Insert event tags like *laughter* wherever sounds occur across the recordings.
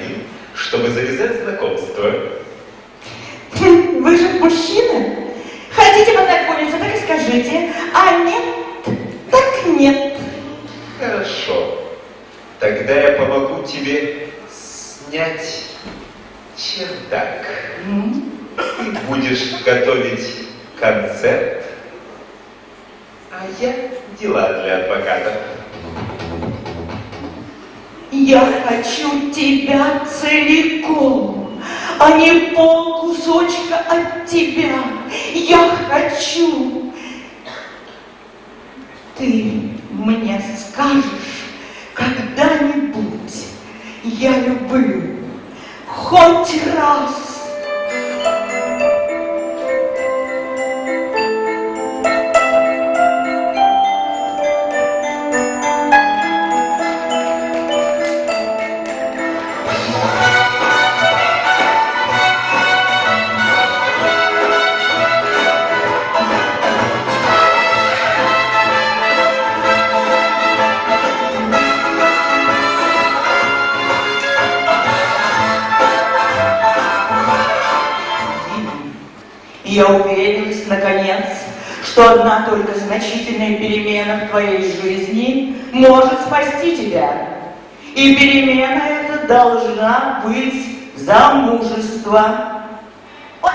один, чтобы завязать знакомство. Вы же мужчина? Хотите познакомиться, так и скажите. А нет, так нет. Хорошо. Тогда я помогу тебе снять чердак. Mm. Ты будешь готовить концерт, а я дела для адвоката. Я хочу тебя целиком, а не пол кусочка от тебя. Я хочу. Ты мне скажешь когда-нибудь, я люблю, хоть раз. Я уверилась, наконец, что одна только значительная перемена в твоей жизни может спасти тебя. И перемена эта должна быть замужество. Ой,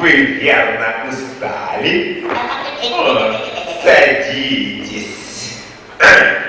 Вы верно устали? *laughs* Садитесь. *clears throat*